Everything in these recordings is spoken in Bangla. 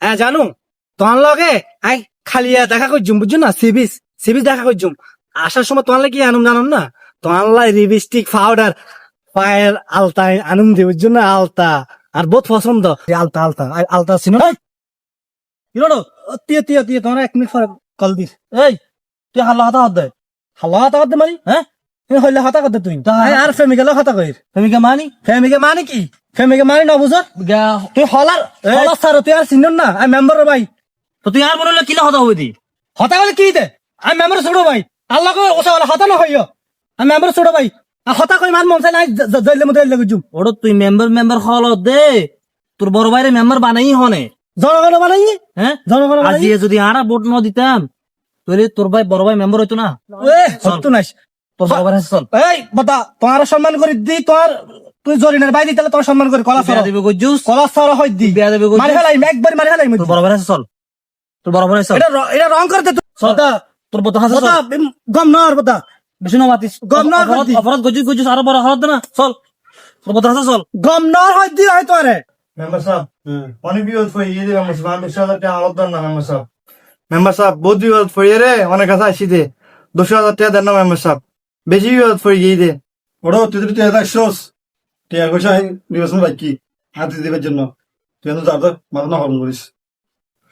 হ্যাঁ জানু, তোমার লগে, আই, খালি দেখা করছুম বুঝছ না? সিবিস সিবিস দেখা করছুম আসার সময় তোমার লাগে আনুম জানুম না? তোমার লাই লিপস্টিক পাউডার, পায়ের আলতা আনুম দি, বুঝছ না? আলতা, আর বহুত পছন্দ। আলতা আলতা আলতা কি রো তিয়ে তিয়ে তিয়ে, তোমার এক মিনিট কল দিস। এই, তুই হাল্লা হাতা হাত দে। হাল্লা হাতা হাত দে মানে হ্যাঁ? হইলে হাতা করতে তুই? আর ফেমিকে লগ হাতা কইর? ফেমিকে মানি? ফেমিকে মানি কি? ফেমিকে মানি না তুই হলার হলার স্যার তুই আর চিনন না? আমি মেম্বার ভাই। তো তুই আর কিলা হতা হবি দি হতা কি দে? আমি মেম্বার ছোট ভাই। আল্লাহ কই ওসা বলে হতা না হইও। আমি মেম্বার ছোট ভাই। আর হতা কই মান মন চাই নাই জইলে মতো লাগি জুম ওটা তুই মেম্বার মেম্বার হল দে। তোর বড় ভাইরে মেম্বার বানাই হনে। জনগণ বানাই হ্যাঁ জনগণ বানাই দিয়ে যদি আর ভোট ন দিতাম তাহলে তোর ভাই বড় ভাই মেম্বার হইতো না। হতো নাই তোর হাসল এই বতা তোমার সম্মান করে দি তোমার তুই জরিনার বাইরে তাহলে তোমার সম্মান করে কলা বিয়া সর। দেবে গজুস কলা সর হই দি। বিয়া দেবে মারি গজুস ফেলাই একবার মারি ফেলাই তোর বড় ভাই হাসল তোর বড় ভাই এটা র- এটা রং করতে তুই। তোর বড় হাসল বতা গম নর বতা বেশি না মাতিস গম না অপরাধ গজুস গজুস আরও বড় হল না চল। তোর বড় হাসল চল। গম নর দি হয় তোরে। মেম্বার সাহেব অনেক বিপদ ফরিয়ে দিবে মেম্বার সাহেব আমি বিশ আলাদা না মেম্বার সাহেব। মেম্বার সাহেব বহুত বিপদ ফরিয়ে রে অনেক কাছে আসি দে। দুশো হাজার টাকা দেন না মেম্বার সাহেব। বেশি বিপদ ফরিয়ে দে। ওটা তুই যদি টিয়া দেখছস টিয়া পয়সা নির্বাচন রাখি হাতে দেবার জন্য। তুই এত যাতে মাথা না হরণ করিস।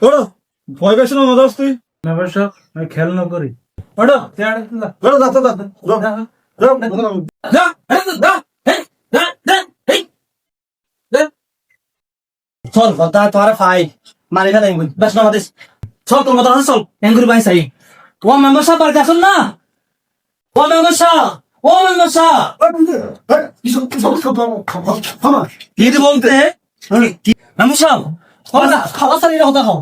ওটা ভয় পাইছ না মজা তুই? মেম্বার সাহেব আমি খেল না করি। ওটা ওটা যাতে যাতে চল বতা তোরে ফাই। মারি ফেলাই বেশ না মাতিস চল তোর হাসল চল। এঙ্গুরি ভাই সাই ও মেম্বার সাহেব বাড়িতে আসুন না? ও সাহেব ও কি দি বলতে? সাহেব খাওয়া খাও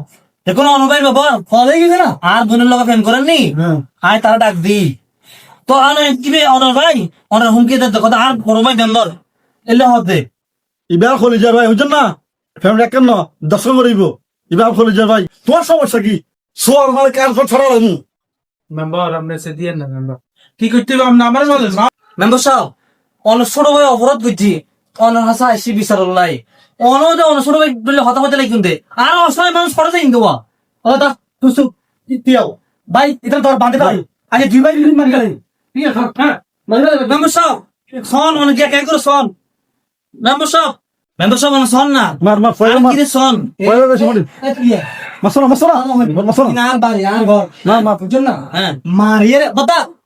এখন ব্যাপার? ফলে গেছে না? আর বোনের লগে ফেম করেননি আয় তারা ডাক দি। তো আনে কিবে অনার ভাই? অনার হুমকি দিতে কথা আর বড় ভাই মেম্বার এলে হতে এবার খলি যার ভাই বুঝছেন না? ফ্যামিলি এক কেন? দর্শন করিব। এবার খলি যার ভাই তোমার সমস্যা কি? সোয়ার মানে কার পর ছড়া রাখব মেম্বার আপনি সে দিয়ে না মেম্বার কি করতে হবে? আপনি আমার বলেন না। মেম্বার সাহেব অন ছোট ভাই অপরাধ করছি। অনার হাসা আইসি বিচার লাই অনদে অন ছোট ভাই বললে হতা হতে লাগি কিন্তু। আর অসহায় মানুষ করে যাই কিন্তু ওটা তুই সুপ তিয়াও। ভাই এটা তোর বাঁধে ভাই। আগে দুই ভাই মারি ফেলাই ঠিক আছে হ্যাঁ। মেম্বার সাহেব সন অনেক করে সন মেম্বার সাহেব মেম্বার সাহেব অনেক সন না। মার মার ফয়লা মার। সন ফয়লা বেশি মারি মাসরা মাসরা মাসরা আর বাড়ি আর ঘর। না মা বুঝছেন না? হ্যাঁ। মারিয়ে রে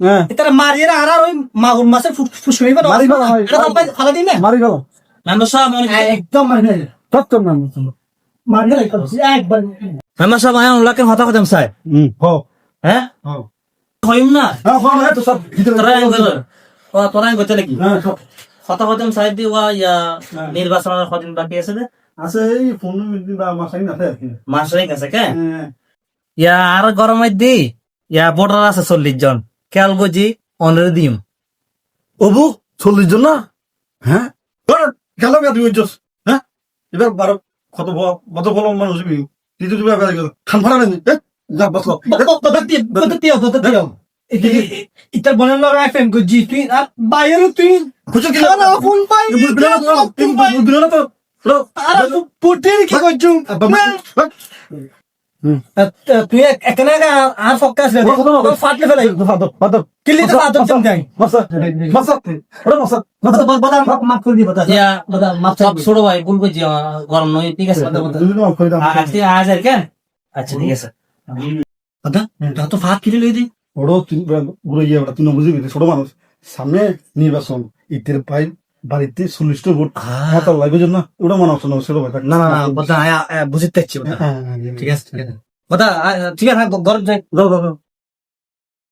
হ্যাঁ। এটা মারিয়ে আর আর ওই মাগুর মাছের ফুসকুড়ি মারি ফেলা হয়। ফালা দিন না? গেল সাহেব একদম মারি মারি একবার সাহেব আয় ওলাকে হতা হতাম চাই হুম। হ হ্যাঁ? হ হইম না? হ্যাঁ ফোন হ্যাঁ তো সব ভিতরে তোরা আইন করে। ও তোরা আইন করতে লাগি? হ্যাঁ সব। হতা হতাম চাই দি ওয়া ইয়া নির্বাচনের কদিন বাকি আছে দে? আছে এই ফোন মিনিট বা মাসাই না থাকে মাস কে। হ্যাঁ। ইয়া আর গরমাই দি? ইয়া ভোটার আছে চল্লিশ জন। অনরে দিম অবু চল্লিশ জন না? হ্যাঁ? খেলো তুই বুঝছস হ্যাঁ? এবার বারো কত কত বলো মানুষ তুই তো তুমি খান ফাড়া নেই যা বসল বতা ইতার বলেন লগা এফএম কো তুই আর বাইরে তুই খুঁজে কি না কোন পাই। তো বিনা তো আর পুটির কি কইছুম তুই এখানে আর ফোকাস রে ফাটলে ফেলাই। কিল্লি তো ইয়া বতা সব ছোট ভাই ভুল বুঝি গরম নয় ঠিক আছে? আজ আর কেন? আচ্ছা ঠিক আছে। বতা তা লই দি। ওরও ঘুরে গিয়ে ওটা তুই বুঝবি ছোট মানুষ। সামনে নির্বাচন ইতের পাই বাড়িতে চল্লিশটা ভোট হাতার লাগবে জন্য ওটা মনে হচ্ছে না সেটা না না না বতা বুঝতে চাচ্ছি হ্যাঁ ঠিক আছে ঠিক আছে। ঠিক আছে গরম যাই